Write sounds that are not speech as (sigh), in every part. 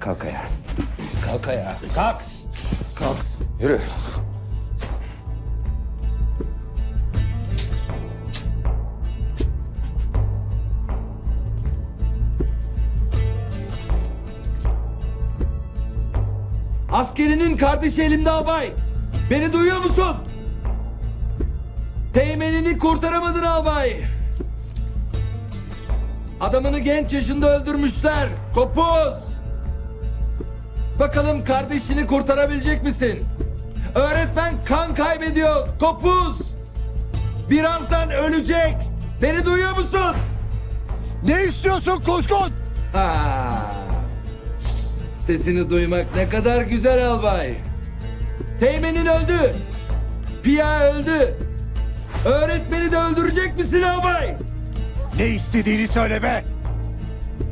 Kalk ayağa. Kalk ayağa. Kalk. Kalk. Yürü. Askerinin kardeşi elimde albay. Beni duyuyor musun? Teğmenini kurtaramadın albay. Adamını genç yaşında öldürmüşler. Kopuz. Bakalım kardeşini kurtarabilecek misin? Öğretmen kan kaybediyor. Kopuz. Birazdan ölecek. Beni duyuyor musun? Ne istiyorsun Kuzgun? Ha. Sesini duymak ne kadar güzel albay. Teğmenin öldü. Pia öldü. Öğretmeni de öldürecek misin albay? Ne istediğini söyle be.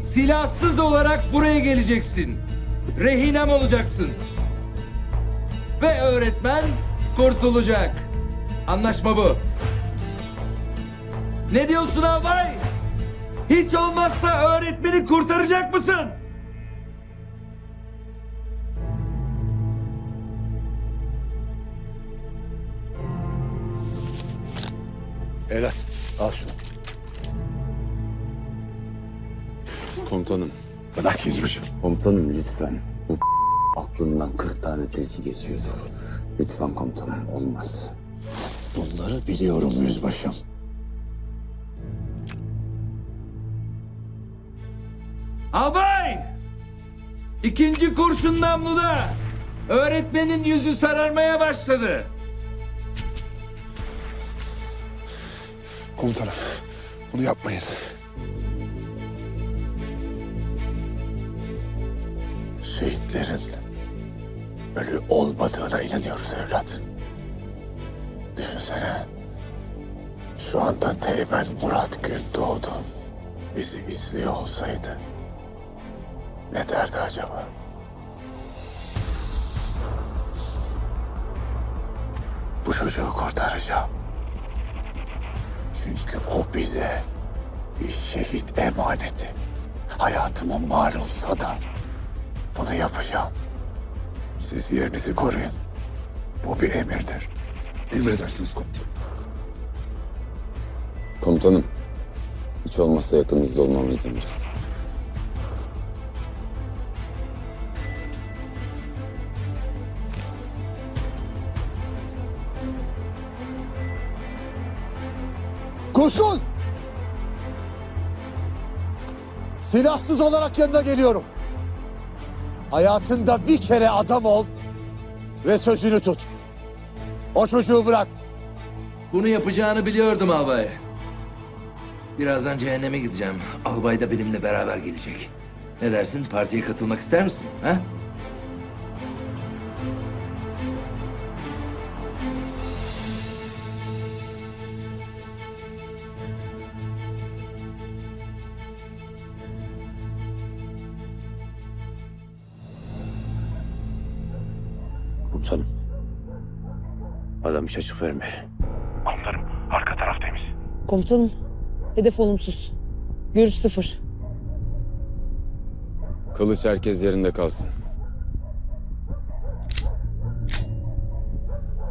Silahsız olarak buraya geleceksin. Rehinem olacaksın. Ve öğretmen kurtulacak. Anlaşma bu. Ne diyorsun albay? Hiç olmazsa öğretmeni kurtaracak mısın? Evlat al şunu. Komutanım. Bırak yüzbaşım. Komutanım lütfen. Bu (laughs) aklından 40 tane tilki geçiyordur. Lütfen komutanım olmaz. Bunları biliyorum yüzbaşım. Albay! İkinci kurşun namluda. Öğretmenin yüzü sararmaya başladı. Komutanım, bunu yapmayın. Şehitlerin ölü olmadığına inanıyoruz evlat. Düşünsene. Şu anda Teğmen Murat Gündoğdu bizi izliyor olsaydı ne derdi acaba? Bu çocuğu kurtaracağım. Çünkü o bile bir şehit emaneti. Hayatıma mal olsa da bunu yapacağım. Siz yerinizi koruyun. Bu bir emirdir. Emredersiniz komutanım. Komutanım. Hiç olmazsa yakınızda olmamız emir. Kuzgun! Silahsız olarak yanına geliyorum. Hayatında bir kere adam ol ve sözünü tut. O çocuğu bırak. Bunu yapacağını biliyordum albay. Birazdan cehenneme gideceğim. Albay da benimle beraber gelecek. Ne dersin? Partiye katılmak ister misin? Ha? Komutanım. Adam hiç açık verme. Komutanım arka taraf temiz. Komutanım, hedef olumsuz. Görüş sıfır. Kılıç herkes yerinde kalsın.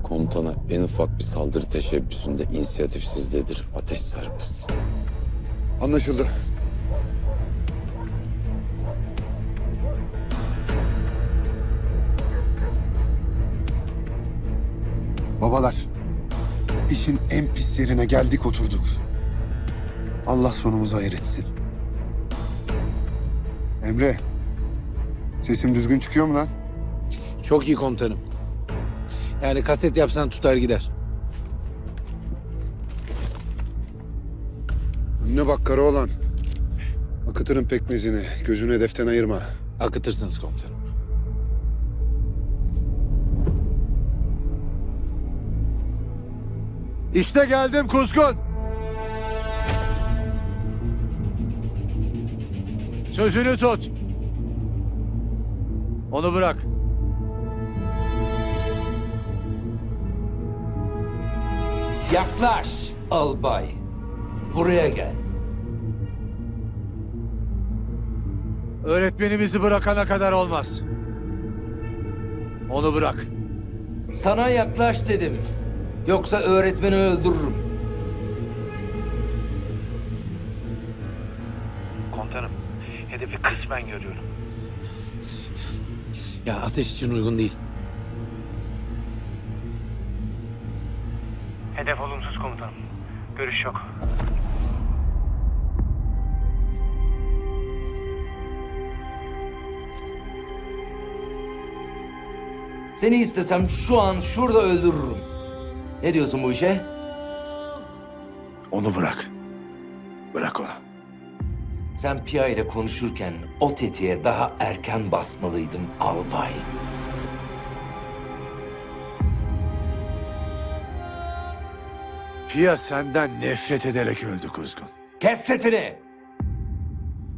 Komutana en ufak bir saldırı teşebbüsünde inisiyatif sizdedir. Ateş serbest. Anlaşıldı. Babalar, işin en pis yerine geldik oturduk. Allah sonumuzu hayır etsin. Emre, sesim düzgün çıkıyor mu lan? Çok iyi komutanım. Yani kaset yapsan tutar gider. Önüne bak Karaoğlan. Akıtırın pekmezini, gözünü hedeften ayırma. Akıtırsınız komutanım. İşte geldim Kuzgun. Sözünü tut. Onu bırak. Yaklaş albay. Buraya gel. Öğretmenimizi bırakana kadar olmaz. Onu bırak. Sana yaklaş dedim. Yoksa öğretmeni öldürürüm. Komutanım, hedefi kısmen görüyorum. Ya ateş için uygun değil. Hedef olumsuz komutanım. Görüş yok. Seni istesem şu an şurada öldürürüm. Ne diyorsun bu işe? Onu bırak. Bırak onu. Sen Pia ile konuşurken o tetiğe daha erken basmalıydım albay. Pia senden nefret ederek öldü kuzgun. Kes sesini!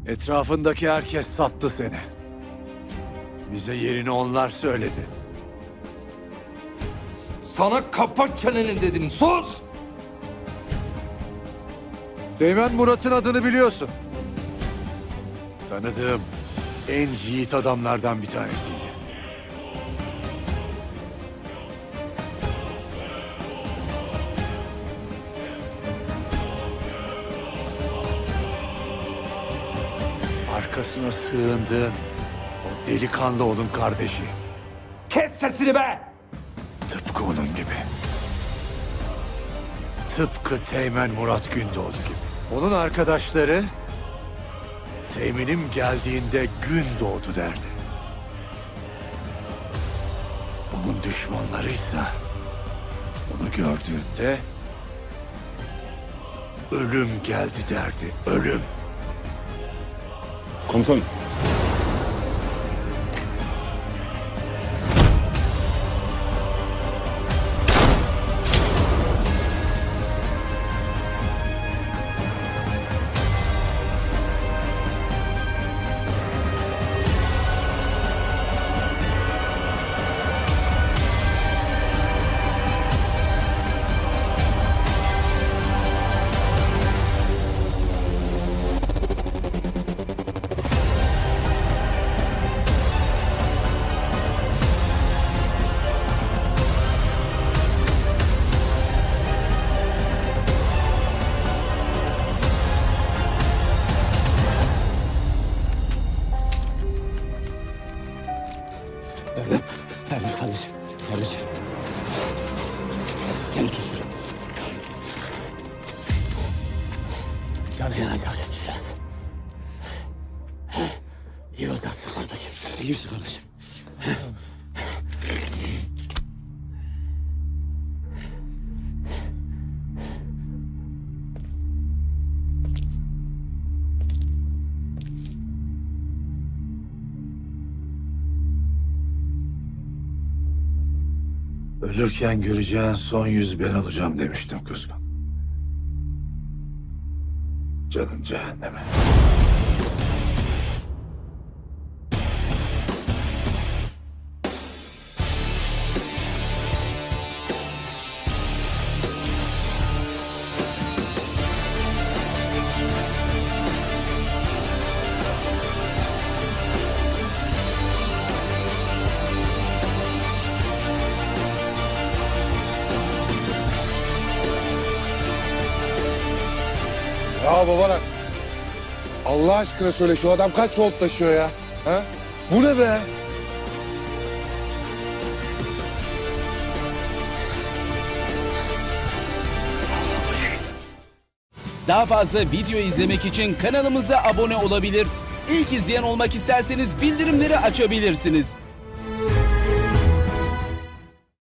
Etrafındaki herkes sattı seni. Bize yerini onlar söyledi. Sana kapat çeneni dedim, sus! Teğmen Murat'ın adını biliyorsun. Tanıdığım en yiğit adamlardan bir tanesiydi. Arkasına sığındığın o delikanlı onun kardeşi. Kes sesini be! Tıpkı Teğmen Murat Gündoğdu gibi. Onun arkadaşları Teğmen'im geldiğinde gün doğdu derdi. Onun düşmanlarıysa onu gördüğünde ölüm geldi derdi. Ölüm. Komutanım. Yanacak biraz. İyi olacaksın kardeşim. İyi misin kardeşim? Ölürken göreceğin son yüz ben olacağım demiştim kuzgun. Canın cehenneme. Ya babalar. Allah aşkına söyle şu adam kaç volt taşıyor ya? Ha? Bu ne be? Daha fazla video izlemek için kanalımıza abone olabilir. İlk izleyen olmak isterseniz bildirimleri açabilirsiniz.